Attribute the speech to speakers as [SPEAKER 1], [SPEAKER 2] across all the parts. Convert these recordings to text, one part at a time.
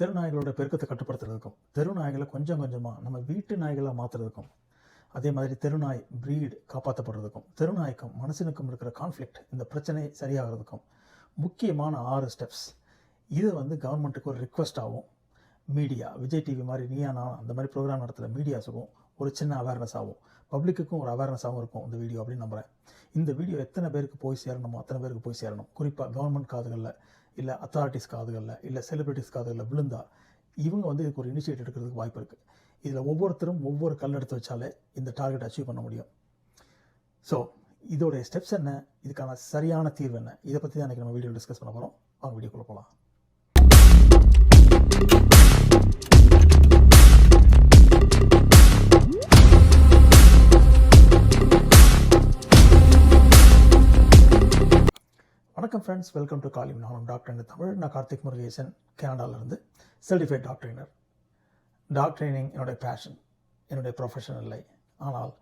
[SPEAKER 1] தெரு நாய்களோட பெருக்கத்தை கட்டுப்படுத்துறதுக்கும் தெரு நாய்களை கொஞ்சம் கொஞ்சமாக நம்ம வீட்டு நாய்களாக மாற்றுறதுக்கும் அதே மாதிரி தெருநாய் ப்ரீட் காப்பாற்றப்படுறதுக்கும் தெருநாய்க்கும் மனுஷனுக்கும் இருக்கிற கான்ஃப்ளிக்ட் இந்த பிரச்சனை சரியாகிறதுக்கும் முக்கியமான ஆறு ஸ்டெப்ஸ் இது வந்து கவர்மெண்ட்டுக்கு ஒரு ரிக்வஸ்ட் ஆகும். மீடியா விஜய் டிவி மாதிரி நீயா நான் அந்த மாதிரி ப்ரோக்ராம் நடத்துகிற மீடியாஸுக்கும் ஒரு சின்ன அவேர்னஸ் ஆகும். பப்ளிக்குக்கும் ஒரு அவேர்னஸாகவும் இருக்கும் இந்த வீடியோ அப்படின்னு நம்புகிறேன் இந்த வீடியோ எத்தனை பேருக்கு போய் சேரணுமோ அத்தனை பேருக்கு போய் சேரணும். குறிப்பாக கவர்மெண்ட் காதுகளில் இல்லை அத்தாரிட்டிஸ் காதுகளில் இல்லை செலிபிரிட்டிஸ் காதுகளில் விழுந்தா இவங்க வந்து இதுக்கு ஒரு இனிஷியேட் எடுக்கிறதுக்கு வாய்ப்பு இருக்குது இதில் ஒவ்வொருத்தரும் ஒவ்வொரு கல் எடுத்து வச்சாலே இந்த டார்கெட் அச்சீவ் பண்ண முடியும். ஸோ இதோடைய ஸ்டெப்ஸ் என்ன? இதுக்கான சரியான தீர்வு என்ன? இதை பற்றி தான் எனக்கு நம்ம வீடியோ டிஸ்கஸ் பண்ண போகிறோம் அவங்க வீடியோக்குள்ளே போகலாம். வணக்கம் ஃப்ரெண்ட்ஸ் வெல்கம் டு காலிம் நானும் டாக்டர் இந்த தமிழ். நான் கார்த்திக் முருகேசன் கனடாவிலிருந்து certified dog trainer dog training என்னுடைய பேஷன் என்னுடைய ப்ரொஃபஷன் இல்லை ஆனால்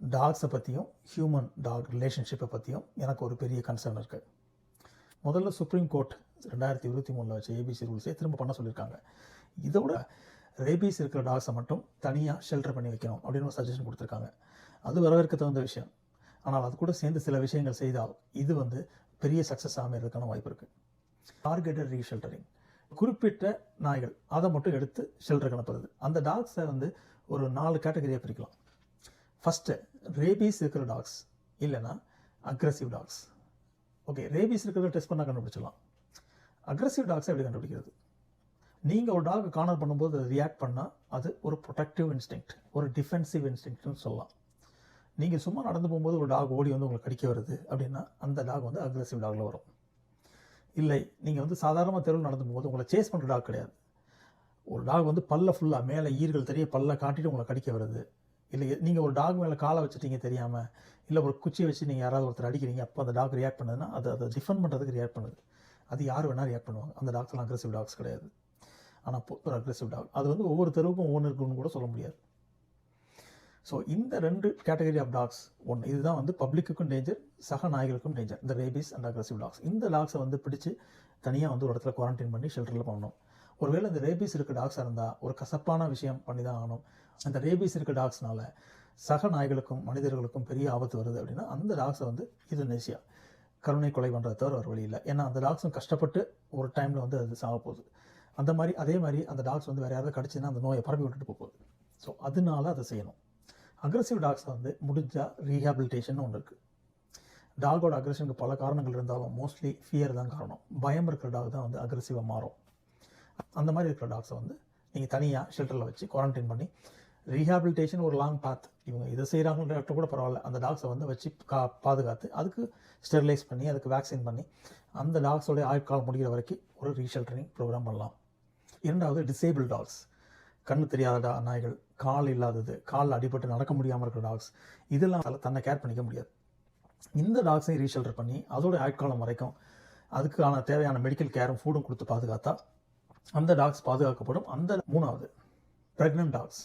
[SPEAKER 1] டாக்ஸை பற்றியும் ஹியூமன் டாக் ரிலேஷன்ஷிப்பை பற்றியும் எனக்கு ஒரு பெரிய கன்சர்ன் இருக்குது முதல்ல சுப்ரீம் கோர்ட் ரெண்டாயிரத்தி இருபத்தி மூணில் வச்ச ஏபிசி ரூல்ஸே திரும்ப பண்ண சொல்லியிருக்காங்க இதோட ரேபீஸ் இருக்கிற டாக்ஸை மட்டும் தனியாக ஷெல்டர் பண்ணி வைக்கணும் அப்படின்னு ஒரு சஜஷன் கொடுத்துருக்காங்க. அது வரவேற்க தகுந்த விஷயம். ஆனால் அது கூட சேர்ந்து சில விஷயங்கள் செய்தால் இது வந்து பெரிய சக்ஸஸ் அமைகிறதுக்கான வாய்ப்பு இருக்குது டார்கெட்டட் ரீஷெல்டரிங் குறிப்பிட்ட நாய்கள் அதை மட்டும் எடுத்து ஷெல்டர் கணப்படுது அந்த டாக்ஸை வந்து ஒரு நாலு கேட்டகரியாக பிரிக்கலாம். ஃபஸ்ட்டு ரேபீஸ் இருக்கிற டாக்ஸ் இல்லைன்னா அக்ரஸிவ் டாக்ஸ் ஓகே ரேபீஸ் இருக்கிறத டெஸ்ட் பண்ணால் கண்டுபிடிச்சிடலாம். அக்ரஸிவ் டாக்ஸை எப்படி கண்டுபிடிக்கிறது? நீங்கள் ஒரு டாக் கார்னர் பண்ணும்போது ரியாக்ட் பண்ணால் அது ஒரு ப்ரொடக்டிவ் இன்ஸ்டிங்க்ட் ஒரு டிஃபென்சிவ் இன்ஸ்டிங்க்ட்னு சொல்லலாம். நீங்கள் சும்மா நடந்து போகும்போது ஒரு டாக் ஓடி வந்து உங்களை கடிக்க வருது அப்படின்னா அந்த டாக் வந்து அக்ரெசிவ் டாகில் வரும். இல்லை நீங்கள் வந்து சாதாரணமாக தெருவில் நடந்து போகும்போது உங்களை சேஸ் பண்ணுற டாக் கிடையாது. ஒரு டாக் வந்து பல்ல ஃபுல்லாக மேலே ஈர்கள் தெரிய பல்ல காட்டிட்டு உங்களை கடிக்க வருது. இல்லை நீங்கள் ஒரு டாக் மேலே காலை வச்சுட்டீங்க தெரியாமல் இல்லை ஒரு குச்சியை வச்சு நீங்கள் யாராவது ஒருத்தர் அடிக்கிறீங்க அப்போ அந்த டாக் ரியாக்ட் பண்ணுதுன்னா அது அதை டிஃபெண்ட் பண்ணுறதுக்கு ரியாக்ட் பண்ணுது. அது யார் வேணால் ரியாக்ட் பண்ணுவாங்க. அந்த டாக்ஸ்லாம் அக்ரெசிவ் டாக்ஸ் கிடையாது. ஆனால் ஒரு அக்ரெசிவ் டாக் அது வந்து ஒவ்வொரு தெருவுக்கும் ஒவ்வொன்று இருக்குன்னு கூட சொல்ல முடியாது. ஸோ இந்த ரெண்டு கேட்டகரி ஆஃப் டாக்ஸ் ஒன்று இதுதான் வந்து பப்ளிக்குக்கும் டேஞ்சர் சக நாய்களுக்கும் டேஞ்சர் இந்த ரேபிஸ் அண்ட் அக்ரஸிவ் டாக்ஸ் இந்த டாக்ஸை வந்து பிடிச்சு தனியாக வந்து ஒரு இடத்துல குவாரண்டைன் பண்ணி ஷெல்டரில் பண்ணணும். ஒருவேளை இந்த ரேபிஸ் இருக்க டாக்ஸாக இருந்தால் ஒரு கசப்பான விஷயம் பண்ணி தான் ஆகணும். அந்த ரேபிஸ் இருக்க டாக்ஸ்னால சக நாய்களுக்கும் மனிதர்களுக்கும் பெரிய ஆபத்து வருது அப்படின்னா அந்த டாக்ஸை வந்து இது நேசியா கருணை கொலை பண்ணுறத தவிர ஒரு வழியில் ஏன்னா அந்த டாக்ஸும் கஷ்டப்பட்டு ஒரு டைமில் வந்து அது சாக போகுது. அந்த மாதிரி அதே மாதிரி அந்த டாக்ஸ் வந்து வேறு யாராவது கடிச்சுன்னா அந்த நோயை பரப்பி விட்டுட்டு போகுது. ஸோ அதனால அதை செய்யணும். அக்ரஸிவ் டாக்ஸை வந்து முடிஞ்சால் ரீஹாபிலிட்டேஷன் ஒன்று இருக்குது டாகோட அக்ரஷனுக்கு பல காரணங்கள் இருந்தாலும் மோஸ்ட்லி ஃபியர் தான் காரணம். பயம் இருக்கிற டாக் தான் வந்து அக்ரஸிவாக மாறும். அந்த மாதிரி இருக்கிற டாக்ஸை வந்து நீங்கள் தனியாக ஷெல்டரில் வச்சு குவாரண்டைன் பண்ணி ரீஹாபிலிட்டேஷன் ஒரு லாங் பாத் இவங்க இதை செய்கிறாங்கன்ற கூட பரவாயில்ல. அந்த டாக்ஸை வந்து வச்சு கா பாதுகாத்து அதுக்கு ஸ்டெரிலைஸ் பண்ணி அதுக்கு வேக்சின் பண்ணி அந்த டாக்ஸோடைய ஆயுட்காலம் முடிகிற வரைக்கும் ஒரு ரீஷெல்டரிங் ப்ரோக்ராம் பண்ணலாம். இரண்டாவது டிசேபிள் டாக்ஸ் கண்ணு தெரியாத டா நாய்கள் கால் இல்லாதது காலில் அடிபட்டு நடக்க முடியாமல் இருக்கிற டாக்ஸ் இதெல்லாம் தன்னை கேர் பண்ணிக்க முடியாது. இந்த டாக்ஸையும் ரீஷெல்டர் பண்ணி அதோட ஆட்காலம் வரைக்கும் அதுக்கான தேவையான மெடிக்கல் கேரும் ஃபுட்டும் கொடுத்து பாதுகாத்தா அந்த டாக்ஸ் பாதுகாக்கப்படும். அந்த மூணாவது ப்ரெக்னென்ட் டாக்ஸ்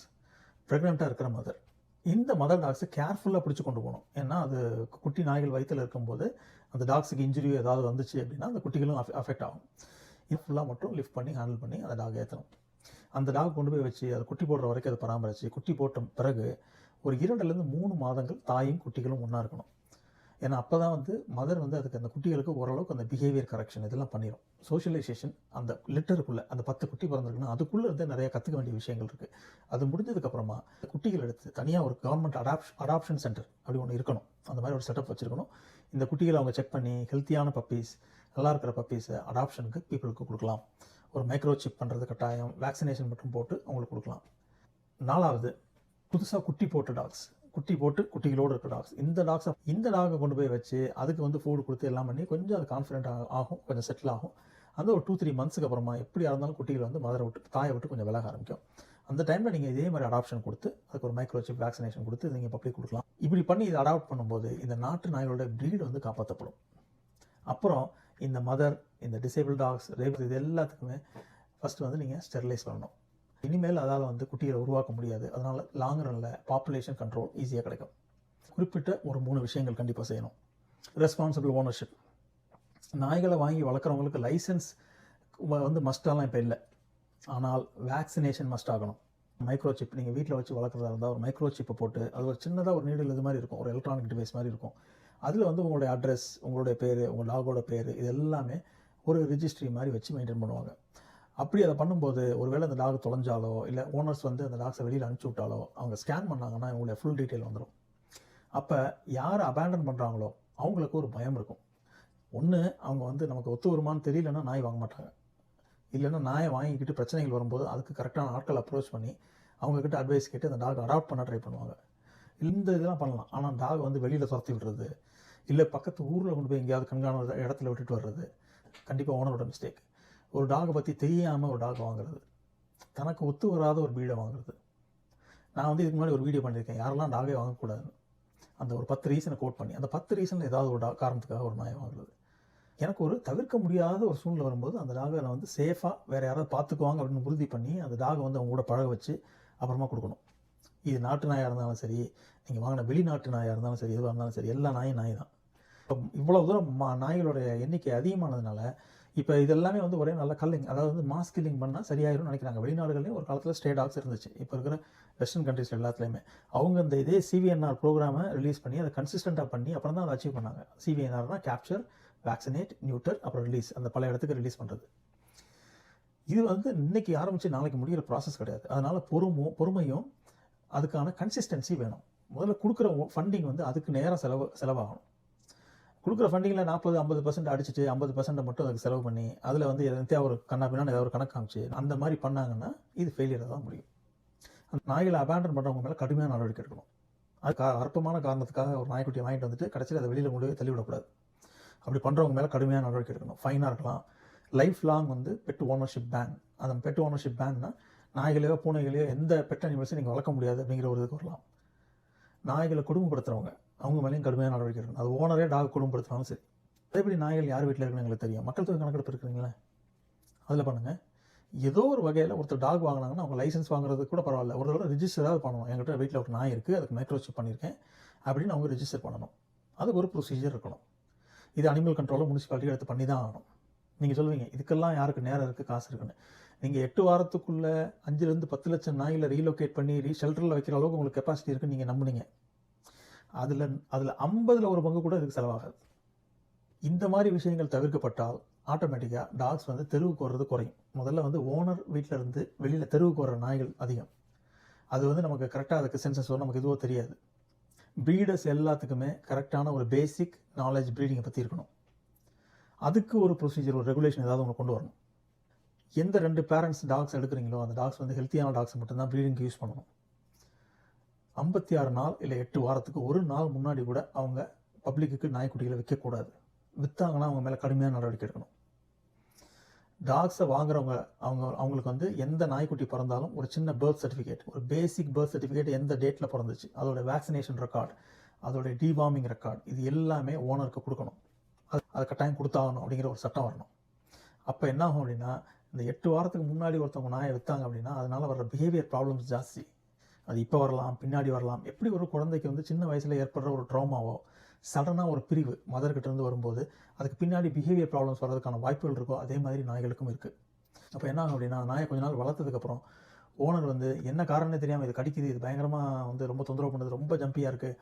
[SPEAKER 1] ப்ரெக்னெண்ட்டாக இருக்கிற மதர் இந்த மதர் டாக்ஸை கேர்ஃபுல்லாக பிடிச்சி கொண்டு போகணும். ஏன்னா அது குட்டி நாய்கள் வயிற்றில் இருக்கும்போது அந்த டாக்ஸுக்கு இன்ஜுரியோ ஏதாவது வந்துச்சு அப்படின்னா அந்த குட்டிகளும் அஃபெக்ட் ஆகும். இது ஃபுல்லாக மட்டும் லிஃப்ட் பண்ணி ஹேண்டில் பண்ணி அந்த டாக் ஏற்றணும் அந்த டாக் கொண்டு போய் வச்சு அதை குட்டி போடுற வரைக்கும் அதை பராமரித்து குட்டி போட்ட பிறகு ஒரு இரண்டுலேருந்து மூணு மாதங்கள் தாயும் குட்டிகளும் ஒன்றா இருக்கணும். ஏன்னா அப்போ தான் வந்து மதர் வந்து அதுக்கு அந்த குட்டிகளுக்கு ஓரளவுக்கு அந்த பிஹேவியர் கரெக்ஷன் இதெல்லாம் பண்ணிடும் சோஷியலைசேஷன் அந்த லிட்டருக்குள்ளே அந்த பத்து குட்டி பிறந்திருக்குன்னா அதுக்குள்ளே இருந்து நிறையா கற்றுக்க வேண்டிய விஷயங்கள் இருக்குது அது முடிஞ்சதுக்கப்புறமா குட்டிகள் எடுத்து தனியாக ஒரு கவர்மெண்ட் அடாப்ஷ் அடாப்ஷன் சென்டர் அப்படி ஒன்று இருக்கணும். அந்த மாதிரி ஒரு செட்டப் வச்சுருக்கணும். இந்த குட்டிகளை அவங்க செக் பண்ணி ஹெல்த்தியான பப்பீஸ் நல்லா இருக்கிற பப்பீஸை அடாப்ஷனுக்கு பீப்புளுக்கு கொடுக்கலாம். ஒரு மைக்ரோ சிப் பண்ணுறது கட்டாயம் வேக்சினேஷன் மட்டும் போட்டு அவங்களுக்கு கொடுக்கலாம். நாலாவது புதுசாக குட்டி போட்ட டாக்ஸ் குட்டி போட்டு குட்டிகளோடு இருக்க டாக்ஸ் இந்த டாக்ஸை இந்த டாகை கொண்டு போய் வச்சு அதுக்கு வந்து ஃபுட் கொடுத்து எல்லாம் பண்ணி கொஞ்சம் அது கான்ஃபிடென்ட் ஆகும் கொஞ்சம் செட்டில் ஆகும். அந்த ஒரு டூ த்ரீ மந்த்ஸுக்கு அப்புறமா எப்படியா இருந்தாலும் குட்டிகள் வந்து மதரை விட்டு தாயை விட்டு கொஞ்சம் விலக ஆரம்பிக்கும். அந்த டைமில் நீங்கள் இதே மாதிரி அடாப்ஷன் கொடுத்து அதுக்கு ஒரு மைக்ரோசிப் வேக்சினேஷன் கொடுத்து நீங்கள் பப்ளிக் கொடுக்கலாம். இப்படி பண்ணி இதை அடாப்ட் பண்ணும்போது இந்த நாட்டு நாய்களோட ப்ரீட் வந்து காப்பாற்றப்படும் அப்புறம் இந்த மதர் இந்த டிசேபிள் டாக்ஸ் ரேபிள் இது எல்லாத்துக்குமே ஃபஸ்ட்டு வந்து நீங்கள் ஸ்டெரிலைஸ் பண்ணணும். இனிமேல் அதால் வந்து குட்டிகளை உருவாக்க முடியாது. அதனால் லாங் ரனில் பாப்புலேஷன் கண்ட்ரோல் ஈஸியாக கிடைக்கும். குறிப்பிட்ட ஒரு மூணு விஷயங்கள் கண்டிப்பாக செய்யணும். ரெஸ்பான்சிபிள் ஓனர்ஷிப் நாய்களை வாங்கி வளர்க்குறவங்களுக்கு லைசன்ஸ் வந்து மஸ்டெல்லாம் இப்போ இல்லை. ஆனால் வேக்சினேஷன் மஸ்ட் ஆகணும். மைக்ரோ சிப் நீங்கள் வீட்டில் வச்சு வளர்க்குறதா இருந்தால் ஒரு மைக்ரோ சிப்பை போட்டு அது ஒரு சின்னதாக ஒரு நீடில் இது மாதிரி இருக்கும். ஒரு எலக்ட்ரானிக் டிவைஸ் மாதிரி இருக்கும். அதில் வந்து உங்களுடைய அட்ரஸ் உங்களுடைய பேர் உங்கள் டாகோட பேர் இது எல்லாமே ஒரு ரிஜிஸ்ட்ரி மாதிரி வச்சு மெயின்டைன் பண்ணுவாங்க. அப்படி அதை பண்ணும்போது ஒருவேளை அந்த டாக் தொலைஞ்சாலோ இல்லை ஓனர்ஸ் வந்து அந்த டாக்ஸை வெளியில் அனுப்பிச்சி விட்டாலோ அவங்க ஸ்கேன் பண்ணாங்கன்னா இவங்களுடைய ஃபுல் டீட்டெயில் வந்துடும் அப்போ யார் அபேண்டன் பண்ணுறாங்களோ அவங்களுக்கு ஒரு பயம் இருக்கும். ஒன்று அவங்க வந்து நமக்கு ஒத்து வருமானு தெரியலன்னா நாய் வாங்க மாட்டாங்க. இல்லைன்னா நாயை வாங்கிக்கிட்டு பிரச்சனைகள் வரும்போது அதுக்கு கரெக்டான ஆட்கள் அப்ரோச் பண்ணி அவங்கக்கிட்ட அட்வைஸ் கேட்டு அந்த டாக் அடாப்ட் பண்ண ட்ரை பண்ணுவாங்க. இந்த இதெல்லாம் பண்ணலாம். ஆனால் டாக் வந்து வெளியில் துரத்தி விடுறது இல்லை பக்கத்து ஊரில் கொண்டு போய் எங்கேயாவது கண்காண இடத்துல விட்டுட்டு வர்றது கண்டிப்பாக ஓனரோட மிஸ்டேக் ஒரு டாகை பற்றி தெரியாமல் ஒரு டாக் வாங்குறது. தனக்கு ஒத்து வராத ஒரு வீடை வாங்குறது. நான் வந்து இதுக்கு முன்னாடி ஒரு வீடியோ பண்ணியிருக்கேன் யாரெல்லாம் டாகே வாங்கக்கூடாதுன்னு. அந்த ஒரு பத்து ரீசனை கோட் பண்ணி அந்த பத்து ரீசனில் ஏதாவது ஒரு டா காரணத்துக்காக ஒரு நாயை வாங்குறது. எனக்கு ஒரு தவிர்க்க முடியாத ஒரு சூழ்நிலை வரும்போது அந்த டாகை நான் வந்து சேஃபாக வேறு யாராவது பார்த்துக்குவாங்க அப்படின்னு உறுதி பண்ணி அந்த டாகை வந்து அவங்க கூட பழக வச்சு அப்புறமா கொடுக்கணும். இது நாட்டு நாயாக இருந்தாலும் சரி நீங்கள் வாங்கின வெளிநாட்டு நாயாக இருந்தாலும் சரி எதுவாக இருந்தாலும் சரி எல்லா நாயும் நாய் தான். இவ்வளோ தூரம் மா நாய்களுடைய எண்ணிக்கை அதிகமானதுனால இப்போ இதெல்லாமே வந்து ஒரே நல்ல கல்லிங் அதாவது வந்து மாஸ் கில்லிங் பண்ணால் சரியாயிரும்னு நினைக்கிறாங்க. வெளிநாடுகள்லேயும் ஒரு காலத்தில் ஸ்டே டாக்ஸ் இருந்துச்சு. இப்போ இருக்கிற வெஸ்டர்ன் கண்ட்ரீஸ் எல்லாத்துலேயுமே. அவங்க இந்த இதே சிவிஎன்ஆர் ப்ரோக்ராமை ரிலீஸ் பண்ணி அதை கன்சிஸ்டண்ட்டாக பண்ணி அப்புறம் தான் அதை அச்சீவ் பண்ணாங்க. சிவிஎன்ஆர்னால் கேப்சர் வேக்சினேட் நியூட்டர் அப்புறம் ரிலீஸ் அந்த பல இடத்துக்கு ரிலீஸ் பண்ணுறது இது வந்து இன்றைக்கி ஆரம்பித்து நாளைக்கு முடிகிற ப்ராசஸ் கிடையாது. அதனால் பொறுமும் பொறுமையும் அதுக்கான கன்சிஸ்டன்சி வேணும். முதல்ல கொடுக்குற ஃபண்டிங் வந்து அதுக்கு நேராக செலவு செலவாகணும். கொடுக்குற ஃபண்டிங்கில் நாற்பது ஐம்பது பர்சன்ட் அடிச்சுட்டு ஐம்பது பர்சன்ட் மட்டும் அதுக்கு செலவு பண்ணி அதில் வந்து எதாவது ஒரு கண்ணா ஏதாவது ஒரு கணக்கு காமிச்சு அந்த மாதிரி பண்ணாங்கன்னா இது ஃபெயிலியராக தான் முடியும். அந்த நாய்களை அபேண்டன் பண்ணுறவங்க மேலே கடுமையான நடவடிக்கை எடுக்கணும். அது கா அற்பமான காரணத்துக்காக ஒரு நாய்க்குட்டியை வாங்கிட்டு வந்துட்டு கடைசியில் அதை வெளியில் கொண்டு போய் தள்ளிவிடக்கூடாது அப்படி பண்ணுறவங்க மேலே கடுமையான நடவடிக்கை எடுக்கணும். ஃபைனாக இருக்கலாம். லைஃப் லாங் வந்து பெட் ஓனர்ஷிப் பேன் அந்த பெட் ஓனர்ஷிப் பேன்னா நாய்களையோ பூனைகளையோ எந்த பெட் அனிமல்ஸையும் நீங்கள் வளர்க்க முடியாது அப்படிங்கிற ஒரு இதுக்கு வரலாம். நாய்களை குடும்பப்படுத்துகிறவங்க அவங்க மேலேயும் கடுமையான நடவடிக்கை இருக்கணும் அது ஓனரே டாக் குடும்பப்படுத்தினாலும் சரி. அதேபடி நாய்கள் யார் வீட்டில் இருக்குன்னு எங்களுக்கு தெரியும். மக்கள் தொகை கணக்கெடுப்பு இருக்குங்களேன் அதில் பண்ணுங்கள் ஏதோ ஒரு வகையில் ஒருத்தர் டாக் வாங்கினாங்கன்னா அவங்க லைசன்ஸ் வாங்குறது கூட பரவாயில்ல. ஒரு தடவை ரிஜிஸ்டராக பண்ணணும். என்கிட்ட வீட்டில் ஒரு நாய் இருக்குது அதுக்கு மைக்ரோசிப் பண்ணியிருக்கேன் அப்படின்னு அவங்க ரிஜிஸ்டர் பண்ணணும். அதுக்கு ஒரு ப்ரொசீஜர் இருக்கணும். இது அனிமல் கண்ட்ரோலும் முனிசிபாலிட்டி எடுத்து பண்ணி தான் ஆகணும். நீங்கள் சொல்லுவீங்க இதுக்கெல்லாம் யாருக்கு நேரம் இருக்குது காசு இருக்குன்னு. நீங்கள் எட்டு வாரத்துக்குள்ளே அஞ்சுலேருந்து பத்து லட்சம் நாயில் ரீலோகேட் பண்ணி ரீ ஷெல்டரில் வைக்கிற அளவுக்கு உங்களுக்கு கெப்பாசிட்டி இருக்குன்னு நீங்கள் நம்புனீங்க. அதில் அதில் ஐம்பதில் ஒரு பங்கு கூட இதுக்கு செலவாகாது. இந்த மாதிரி விஷயங்கள் தவிர்க்கப்பட்டால் ஆட்டோமேட்டிக்காக டாக்ஸ் வந்து தெருவுக்கு வர்றது குறையும். முதல்ல வந்து ஓனர் வீட்டில் இருந்து வெளியில் தெருவுக்கு வர்ற நாய்கள் அதிகம். அது வந்து நமக்கு கரெக்டாக அதுக்கு சென்சஸோ நமக்கு எதுவோ தெரியாது. ப்ரீடர்ஸ் எல்லாத்துக்குமே கரெக்டான ஒரு பேசிக் நாலேஜ் ப்ரீடிங்கை பற்றி இருக்கணும். அதுக்கு ஒரு ப்ரொசீஜர் ஒரு ரெகுலேஷன் ஏதாவது ஒன்று கொண்டு வரணும். எந்த ரெண்டு பேரண்ட்ஸ் டாக்ஸ் எடுக்கிறீங்களோ அந்த டாக்ஸ் வந்து ஹெல்த்தியான டாக்ஸ் மட்டும்தான் ப்ரீடிங்க்கு யூஸ் பண்ணணும். ஐம்பத்தி ஆறு நாள் இல்லை எட்டு வாரத்துக்கு ஒரு நாள் முன்னாடி கூட அவங்க பப்ளிக்கு நாய்க்குட்டிகளை விற்கக்கூடாது. விற்றாங்கன்னா அவங்க மேலே கடுமையான நடவடிக்கை எடுக்கணும். டாக்ஸை வாங்குறவங்க அவங்க அவங்களுக்கு வந்து எந்த நாய்க்குட்டி பிறந்தாலும் ஒரு சின்ன பர்த் சர்டிஃபிகேட் ஒரு பேசிக் பர்த் சர்டிஃபிகேட் எந்த டேட்டில் பிறந்துச்சு அதோட வேக்சினேஷன் ரெக்கார்டு அதோட டிவார்மிங் ரெக்கார்டு இது எல்லாமே ஓனருக்கு கொடுக்கணும். அது அது கட்டாயம் கொடுத்தாகணும் அப்படிங்கிற ஒரு சட்டம் வரணும். அப்போ என்ன ஆகும் அப்படின்னா இந்த எட்டு வாரத்துக்கு முன்னாடி ஒருத்தவங்க நாயை விற்றாங்க அப்படின்னா அதனால் வர பிஹேவியர் ப்ராப்ளம்ஸ் ஜாஸ்தி. அது இப்போ வரலாம் பின்னாடி வரலாம். எப்படி ஒரு குழந்தைக்கு வந்து சின்ன வயசில் ஏற்படுற ஒரு ட்ராமாவோ சடனாக ஒரு பிரிவு மதர்கிட்டேருந்து வரும்போது அதுக்கு பின்னாடி பிஹேவியர் ப்ராப்ளம்ஸ் வர்றதுக்கான வாய்ப்புகள் இருக்கோ அதே மாதிரி நாய்களுக்கும் இருக்குது அப்போ என்ன ஆகும் அப்படின்னா நாயை கொஞ்ச நாள் வளர்த்ததுக்கப்புறம் ஓனர் வந்து என்ன காரணமே தெரியாமல் இது கடிக்குது இது பயங்கரமாக வந்து ரொம்ப தொந்தரவு பண்ணுது ரொம்ப ஜம்பியாக இருக்குது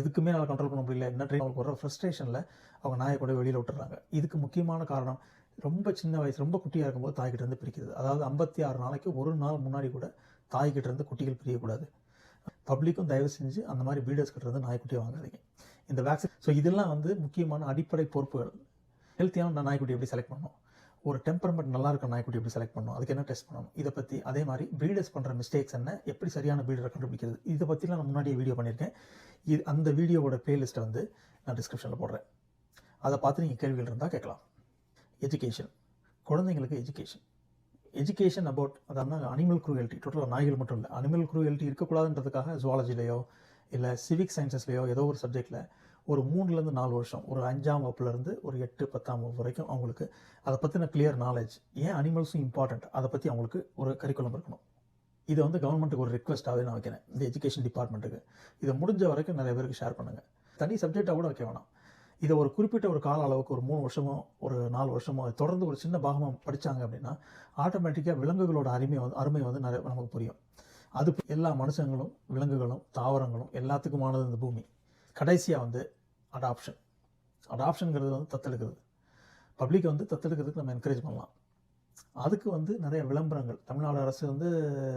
[SPEAKER 1] எதுக்குமே நல்லா கண்ட்ரோல் பண்ண முடியல. என்ன ட்ரெயின் அவங்களுக்கு வர ஃப்ரஸ்ட்ரேஷனில் அவங்க நாயை கூட வெளியில் விட்டுறாங்க. இதுக்கு முக்கியமான காரணம் ரொம்ப சின்ன வயசு ரொம்ப குட்டியாக இருக்கும்போது தாய்கிட்ட இருந்து பிரிக்கிறது. அதாவது ஐம்பத்தி ஆறு நாளைக்கு ஒரு நாள் முன்னாடி கூட தாய்கிட்ட இருந்து குட்டிகள் பிரியக்கூடாது. பப்ளிக்கும் தயவு செஞ்சு அந்த மாதிரி பீடர்ஸ் கிட்ட இருந்து நாய்க்குட்டியை வாங்காதீங்க. இந்த வேக்சின் ஸோ இதெல்லாம் வந்து முக்கியமான அடிப்படை பொறுப்புகள். ஹெல்த்தியான நாய்க்குட்டி எப்படி செலக்ட் பண்ணணும்? ஒரு டெம்பரமெண்ட் நல்லா இருக்க நாய்க்குட்டி எப்படி செலக்ட் பண்ணணும்? அதுக்கு என்ன டெஸ்ட் பண்ணணும்? இதை பற்றி அதே மாதிரி பீடர்ஸ் பண்ணுற மிஸ்டேக்ஸ் என்ன? எப்படி சரியான பீடரை கண்டுபிடிக்கிறது? இதை பற்றிலாம் நான் முன்னாடியே வீடியோ பண்ணியிருக்கேன். இது அந்த வீடியோவோட பிளேலிஸ்ட்டை வந்து நான் டிஸ்கிரிப்ஷனில் போடுறேன். அதை பார்த்து நீங்கள் கேள்விகள் இருந்தால் கேட்கலாம். எஜுகேஷன் குழந்தைங்களுக்கு எஜுகேஷன் எஜுகேஷன் அபவுட் அதாவது அனிமல் குரூயல்ட்டி டோட்டலாக நாய்கள் மட்டும் இல்லை அனிமல் குரூயல்ட்டி இருக்கக்கூடாதுன்றதுக்காக ஜுவாலஜிலேயோ இல்லை சிவிக் சயின்சஸ்லையோ ஏதோ ஒரு சப்ஜெக்டில் ஒரு மூணுலேருந்து நாலு வருஷம் ஒரு அஞ்சாம் வகுப்புலேருந்து ஒரு எட்டு பத்தாம் வகுப்பு வரைக்கும் அவங்களுக்கு அதை பற்றின கிளியர் நாலேஜ் ஏன் அனிமல்ஸும் இம்பார்ட்டண்ட் அதை பற்றி அவங்களுக்கு ஒரு கரிக்குலம் இருக்கணும். இதை வந்து கவர்மெண்ட்டுக்கு ஒரு ரிக்வஸ்ட்டாகவே நான் வைக்கிறேன் இந்த எஜுகேஷன் டிபார்ட்மெண்ட்டுக்கு இதை முடிஞ்ச வரைக்கும் நிறைய பேருக்கு ஷேர் பண்ணுங்கள் தனி சப்ஜெக்டாக கூட வைக்க வேணாம். இதை ஒரு குறிப்பிட்ட ஒரு கால அளவுக்கு ஒரு மூணு வருஷமோ ஒரு நாலு வருஷமோ தொடர்ந்து ஒரு சின்ன பாகமாக படித்தாங்க அப்படின்னா ஆட்டோமேட்டிக்காக விலங்குகளோட அருமை வந்து அருமை வந்து நிறைய நமக்கு புரியும். அது எல்லா மனுஷங்களும் விலங்குகளும் தாவரங்களும் எல்லாத்துக்குமானது இந்த பூமி. கடைசியாக வந்து அடாப்ஷன் அடாப்ஷனுங்கிறது வந்து தத்தெடுக்கிறது. பப்ளிக்கை வந்து தத்தெடுக்கிறதுக்கு நம்ம என்கரேஜ் பண்ணலாம். அதுக்கு வந்து நிறைய விளம்பரங்கள். தமிழ்நாடு அரசு வந்து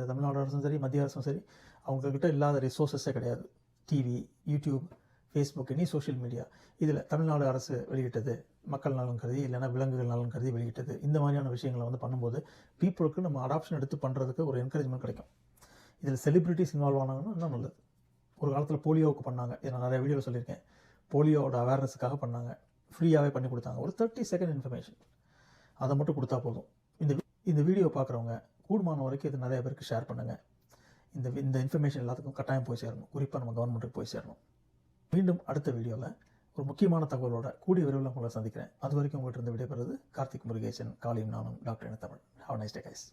[SPEAKER 1] தமிழ்நாடு அரசும் சரி மத்திய அரசும் சரி அவங்கக்கிட்ட இல்லாத ரிசோர்ஸஸே கிடையாது. டிவி யூடியூப் ஃபேஸ்புக் இனி சோஷியல் மீடியா இதில் தமிழ்நாடு அரசு வெளியிட்டது மக்கள் நலன் கருதி இல்லைன்னா விலங்குகள் நலன் கருதி வெளியிட்டது. இந்த மாதிரியான விஷயங்களை வந்து பண்ணும்போது பீப்புளுக்கு நம்ம அடாப்ஷன் எடுத்து பண்ணுறதுக்கு ஒரு என்கரேஜ்மெண்ட் கிடைக்கும். இதில் செலிப்ரிட்டிஸ் இன்வால்வ் ஆனாங்கன்னா இன்னும் நல்லது. ஒரு காலத்தில் போலியோவுக்கு பண்ணாங்க. இதை நான் நிறைய வீடியோவில் சொல்லியிருக்கேன். போலியோவோட அவேர்னஸுக்காக பண்ணாங்க. ஃப்ரீயாகவே பண்ணி கொடுத்தாங்க. ஒரு தேர்ட்டி செகண்ட் இன்ஃபர்மேஷன் அதை மட்டும் கொடுத்தா போதும். இந்த இந்த வீடியோ பார்க்குறவங்க கூடுமான வரைக்கும் இது நிறைய பேருக்கு ஷேர் பண்ணுங்கள் இந்த இந்த இன்ஃபர்மேஷன் எல்லாத்துக்கும் கட்டாயம் போய் சேரணும். குறிப்பாக நம்ம கவர்மெண்ட்டுக்கு போய் சேரணும். மீண்டும் அடுத்த வீடியோவில் ஒரு முக்கியமான தகவலோட கூடிய விரைவில் உங்களை சந்திக்கிறேன். அது வரைக்கும் உங்கள்கிட்ட இருந்து விடைபெறுவது கார்த்திக் முருகேசன். காலையும் நானும் டாக்டர் என Tamil how nice day guys